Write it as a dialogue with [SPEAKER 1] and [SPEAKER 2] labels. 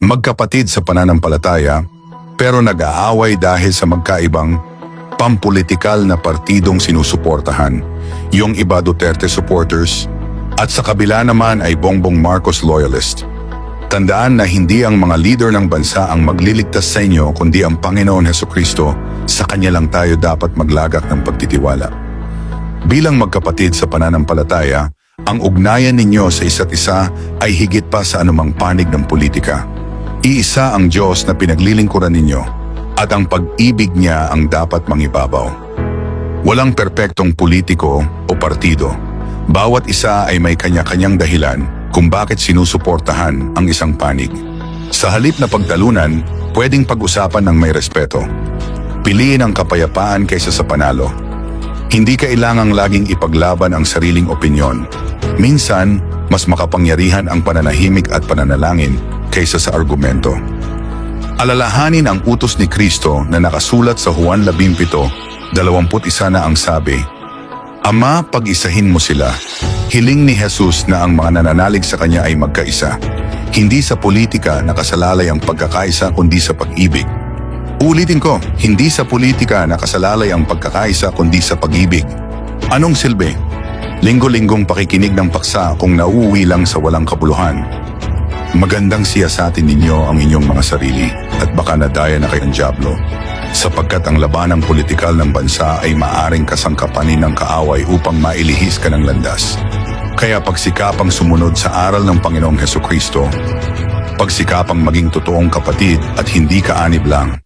[SPEAKER 1] magkapatid sa pananampalataya, pero nag-aaway dahil sa magkaibang pampolitikal na partidong sinusuportahan, yung iba Duterte supporters, at sa kabila naman ay Bongbong Marcos loyalist. Tandaan na hindi ang mga leader ng bansa ang magliligtas sa inyo kundi ang Panginoon Heso Kristo, sa Kanya lang tayo dapat maglagak ng pagtitiwala. Bilang magkapatid sa pananampalataya, ang ugnayan ninyo sa isa't isa ay higit pa sa anumang panig ng politika. Iisa ang Diyos na pinaglilingkuran ninyo at ang pag-ibig niya ang dapat mangibabaw. Walang perpektong politiko o partido. Bawat isa ay may kanya-kanyang dahilan kung bakit sinusuportahan ang isang panig. Sa halip na pagtalunan, pwedeng pag-usapan ng may respeto. Piliin ang kapayapaan kaysa sa panalo. Hindi kailangang laging ipaglaban ang sariling opinyon. Minsan, mas makapangyarihan ang pananahimik at pananalangin kaysa sa argumento. Alalahanin ang utos ni Kristo na nakasulat sa Juan 17, 21 na ang sabi, Ama, pag-isahin mo sila. Hiling ni Jesus na ang mga nananalig sa Kanya ay magkaisa. Hindi sa politika nakasalalay ang pagkakaisa kundi sa pag-ibig. Ulitin ko, hindi sa politika nakasalalay ang pagkakaisa kundi sa pag-ibig. Anong silbi? Linggo-linggong pakikinig ng paksa kung nauuwi lang sa walang kabuluhan. Magandang siyasatin ninyo ang inyong mga sarili at baka nadaya na kayong Diablo sapagkat ang labanang politikal ng bansa ay maaring kasangkapanin ng kaaway upang mailihis ka ng landas. Kaya pagsikapang sumunod sa aral ng Panginoong Heso Kristo, pagsikapang maging totoong kapatid at hindi kaanib lang,